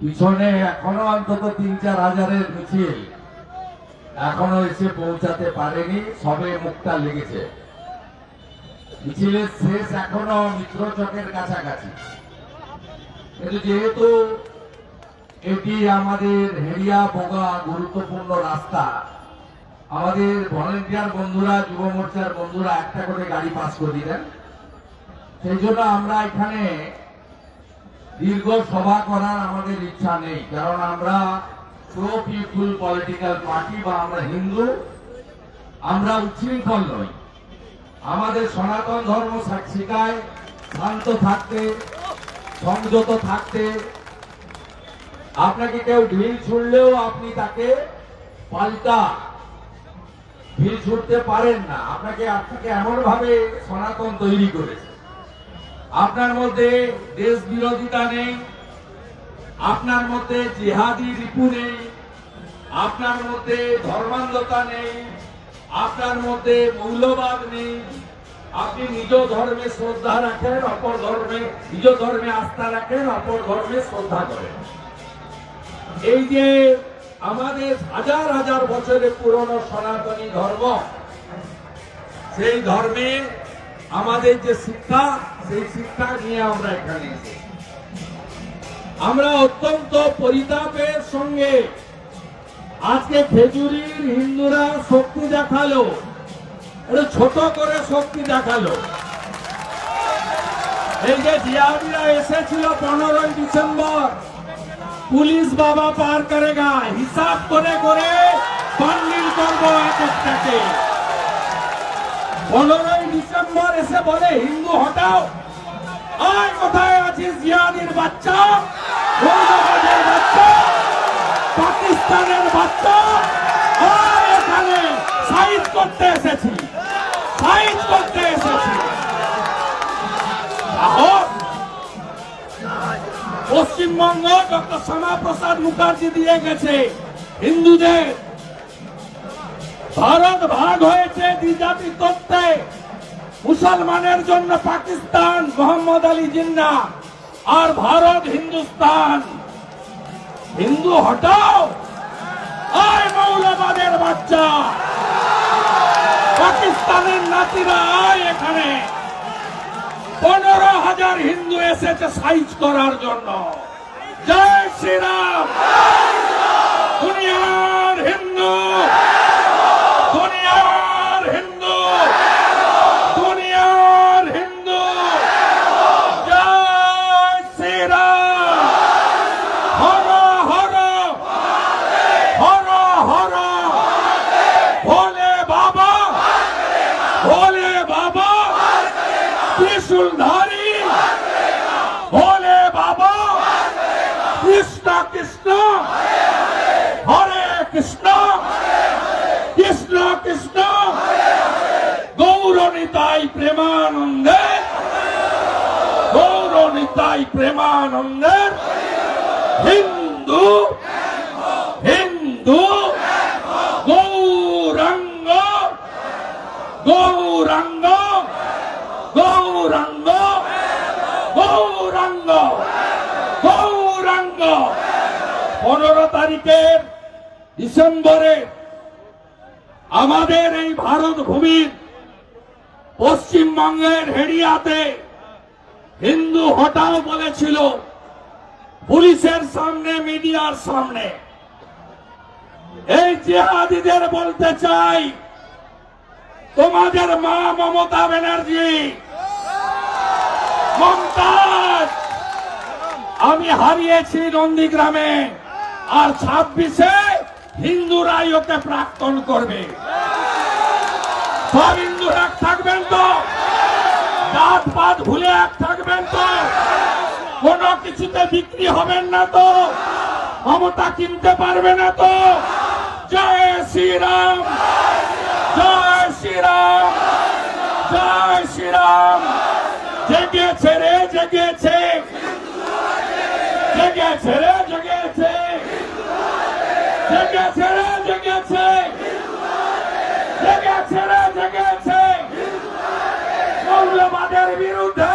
পিছনে এখনও অন্তত তিন চার হাজারের মিছিল। এখনও এসে পৌঁছাতে পারেনি, সবে মুখটা লেগেছে। মিছিলের শেষ এখনও মিত্র চকের কাছাকাছি। কিন্তু যেহেতু এটি আমাদের হেরিয়া বোগা গুরুত্বপূর্ণ রাস্তা, আমাদের ভলেন্টিয়ার বন্ধুরা, যুব মোর্চার বন্ধুরা একটা করে গাড়ি পাস করে দিলেন। সেই জন্য আমরা এখানে দীর্ঘ সভা করার আমাদের ইচ্ছা নেই। কারণ আমরা প্রো পিপুল পলিটিক্যাল পার্টি বা আমরা হিন্দু, আমরা উচ্ছৃঙ্খল নই। আমাদের সনাতন ধর্ম শা- শেখায় শান্ত থাকতে, সংযত থাকতে, আপনাকে কেউ ঢিল ছুড়লেও আপনি তাকে পাল্টা ঢিল ছুটতে পারেন না। আপনাকে আপনাকে এমন ভাবে সনাতন তৈরি করেছে। আপনার মধ্যে দেশ বিরোধিতা নেই, আপনার মধ্যে জিহাদি রিপু নেই, আপনার মধ্যে ধর্মান্ধতা নেই, আপনার মধ্যে মৌলবাদ নেই। আপনি নিজ ধর্মে শ্রদ্ধা রাখেন, অপর ধর্মে, নিজ ধর্মে আস্থা রাখেন, অপর ধর্মে শ্রদ্ধা করেন। এই যে আমাদের হাজার হাজার বছরের পুরনো সনাতনী ধর্ম, সেই ধর্মে আমাদের যে শিক্ষা, সেই শিক্ষা নিয়ে আমরা এখানে আমরা অত্যন্ত পরিতাপের সঙ্গে আজকে খেজুরির হিন্দুরা শক্তি দেখাল। একটু ছোট করে শক্তি দেখাল। এই যে জিয়াউরিরা এসেছিল পনেরোই ডিসেম্বর, পুলিশ বাবা পার করেগা, হিসাব করে করে পনেরোই ডিসেম্বর এসে বলে, হিন্দু হটাও। আয় কোথায় আছিস, জিয়ানির বাচ্চা? বাচ্চা? পাকিস্তানের বাচ্চা? আয় এখানে সাইজ করতে এসেছি, সাইজ করতে এসেছি। পশ্চিমবঙ্গ ডক্টর শ্যামাপ্রসাদ মুখার্জি দিয়ে গেছে, হিন্দুদের। ভারত ভাগ হয়েছে দ্বিজাতি তত্ত্বে মুসলমানের জন্য পাকিস্তান মোহাম্মদ আলী জিন্না আর ভারত হিন্দুস্তান। হিন্দু হটাও। আয় মৌলবাদের বাচ্চা। পাকিস্তানের নাতিরা, আয় এখানে। পনেরো হাজার হিন্দু এসেছে সাইজ করার জন্য। জয় শ্রীরাম দুনিয়ার হিন্দু দুনিয়ার হিন্দু দুনিয়ার হিন্দু জয় শ্রীরাম হর হর হর হর ভোলে বাবা ভোলে বাবা ত্রিশূলধারী ভোলে বাবা কৃষ্ণ কৃষ্ণ। হরে কৃষ্ণ। কৃষ্ণ কৃষ্ণ। গৌরনিতাই প্রেমানন্দে। গৌরনিতাই প্রেমানন্দে। হিন্দু হিন্দু। গৌরাঙ্গ গৌরাঙ্গ গৌরাঙ্গ গৌরাঙ্গ। পনেরো তারিখের ডিসেম্বরে আমাদের এই ভারত ভূমির পশ্চিমবঙ্গের হেরিয়াতে হিন্দু হটাও বলেছিল, পুলিশের সামনে, মিডিয়ার সামনে। এই জেহাদিদের বলতে চাই, তোমাদের মা মমতা ব্যানার্জি মমতাজ আমি হারিয়েছি নন্দীগ্রামে আর ছাব্বিশে হিন্দুরাই ওকে প্রাক্তন করবে সব হিন্দু এক থাকবেন তো জাত পাত ভুলে এক থাকবেন তো কোন কিছুতে বিক্রি হবেন না তো মমতা কিনতে পারবে না তো জয় শ্রীরাম জয় শ্রীরাম জয় শ্রীরাম জেগেছে রে জেগেছে রে জেগেছে জেগেছে রে জেগেছে জেগেছে রে জেগেছে মৌলবাদের বিরুদ্ধে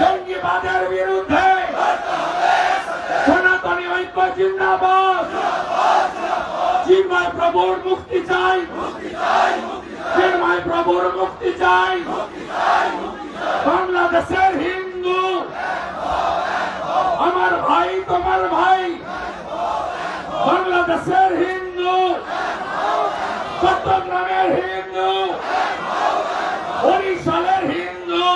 জঙ্গিবাদের বিরুদ্ধে। সনাতনী ঐক্য জিন্দাবাদ চিন্ময় প্রভুর বাংলাদেশের চট্টগ্রামের হিন্দু। বরিশালের হিন্দু।